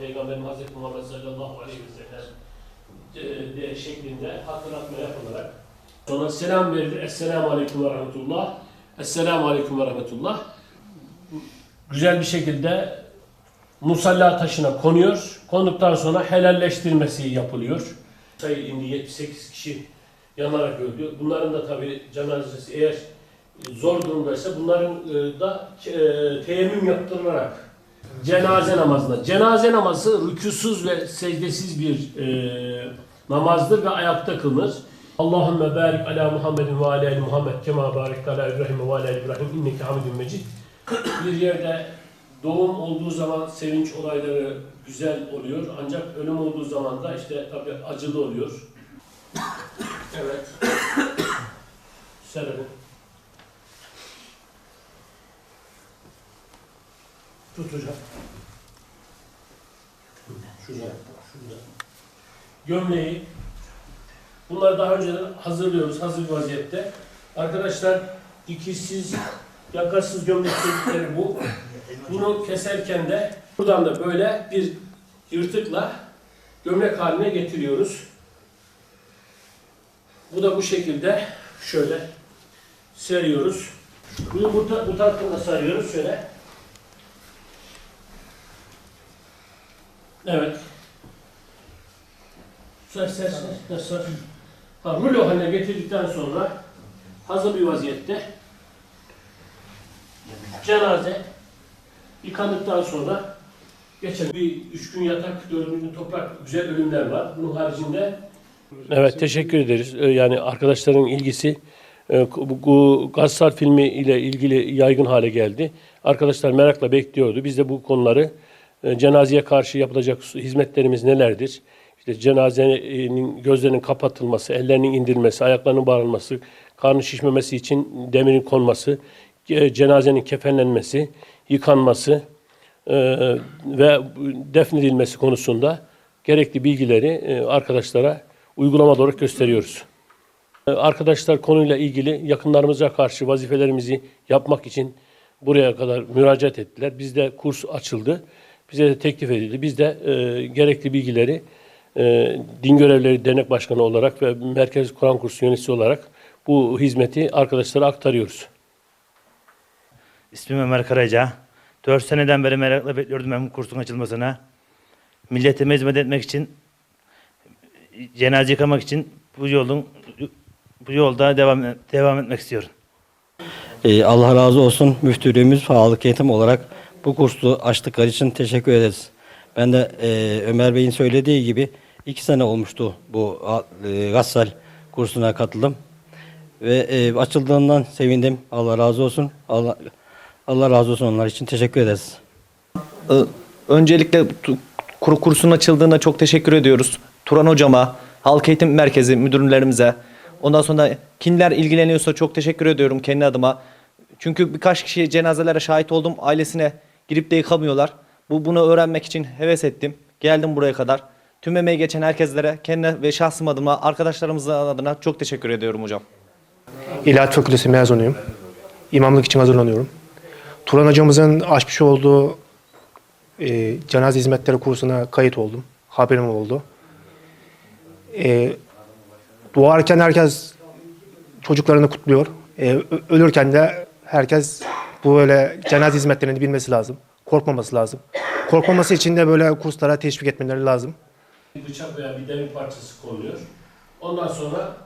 Peygamberimiz Hazreti Muhammed sallallahu aleyhi ve sellem de, de şeklinde hatırlatma yapılarak sonra selam verilir. Esselamu aleyküm ve rahmetullah. Esselamu aleyküm ve rahmetullah. Güzel bir şekilde musalla taşına konuyor. Konduktan sonra helalleştirmesi yapılıyor. Sayı indi 78 kişi yanarak öldü. Bunların da tabi cenazesi eğer zor durumdaysa bunların e, da e, teyemmüm yaptırılarak cenaze namazına. Cenaze namazı rükûsuz ve secdesiz bir e, namazdır ve ayakta kılınır. Allahümme barik ala Muhammedin ve ala ali Muhammed kema barik ala İbrahim ve ala ali İbrahim inneke hamidun mecid. Bir yerde doğum olduğu zaman sevinç olayları güzel oluyor. Ancak ölüm olduğu zaman da işte tabii acılı oluyor. Evet. Selam. Tutacağım. Şurada, şurada. Gömleği. Bunları daha önceden hazırlıyoruz, hazır vaziyette. Arkadaşlar dikişsiz, yakasız gömlek dedikleri bu. Bunu keserken de buradan da böyle bir yırtıkla gömlek haline getiriyoruz. Bu da bu şekilde şöyle seriyoruz. Bunu bu, bu taraftan da sarıyoruz şöyle. Evet. Sar, sar, sar. Ha, rulo haline getirdikten sonra hazır bir vaziyette cenaze yıkandıktan sonra geçen bir üç gün yatak, dördüncü gün toprak güzel ölümler var. Bunun haricinde Evet teşekkür ederiz. Ee, Yani arkadaşların ilgisi e, bu- Gassar filmi ile ilgili yaygın hale geldi. Arkadaşlar merakla bekliyordu. Biz de bu konuları cenazeye karşı yapılacak hizmetlerimiz nelerdir? İşte cenazenin gözlerinin kapatılması, ellerinin indirilmesi, ayaklarının bağlanması, karnı şişmemesi için demirin konması, e, cenazenin kefenlenmesi, yıkanması e, ve defnedilmesi konusunda gerekli bilgileri e, arkadaşlara uygulamalı olarak gösteriyoruz. E, Arkadaşlar konuyla ilgili yakınlarımıza karşı vazifelerimizi yapmak için buraya kadar müracaat ettiler. Bizde kurs açıldı. Bize de teklif edildi. Biz de e, gerekli bilgileri e, Din Görevleri Dernek Başkanı olarak ve Merkez Kur'an Kursu yöneticisi olarak bu hizmeti arkadaşlara aktarıyoruz. İsmim Ömer Karaca. 4 seneden beri merakla bekliyordum ben bu kursun açılmasına. Milletime hizmet etmek için, cenaze yıkamak için bu yolun bu yolda devam devam etmek istiyorum. Ee, Allah razı olsun müftülüğümüz sağlık eğitim olarak bu kursu açtıkları için teşekkür ederiz. Ben de e, Ömer Bey'in söylediği gibi iki sene olmuştu bu e, Gassal kursuna katıldım. Ve e, açıldığından sevindim. Allah razı olsun. Allah Allah razı olsun onlar için teşekkür ederiz. Ee, Öncelikle kursun açıldığına çok teşekkür ediyoruz. Turan hocama, Halk Eğitim Merkezi müdürlerimize. Ondan sonra kimler ilgileniyorsa çok teşekkür ediyorum kendi adıma. Çünkü birkaç kişi cenazelere şahit oldum. Ailesine girip de yıkamıyorlar. Bu bunu öğrenmek için heves ettim. Geldim buraya kadar. Tüm emeği geçen herkeslere, kendi ve şahsım adıma, arkadaşlarımızın adına çok teşekkür ediyorum hocam. İlahiyat Fakültesi mezunuyum. İmamlık için hazırlanıyorum. Turan hocamızın açmış olduğu e, cenaze hizmetleri kursuna kayıt oldum. Haberim oldu. E, doğarken herkes çocuklarını kutluyor. E, ölürken de herkes bu böyle cenaze hizmetlerini bilmesi lazım. Korkmaması lazım. Korkmaması için de böyle kurslara teşvik etmeleri lazım. Bıçak veya bir demir parçası konuyor. Ondan sonra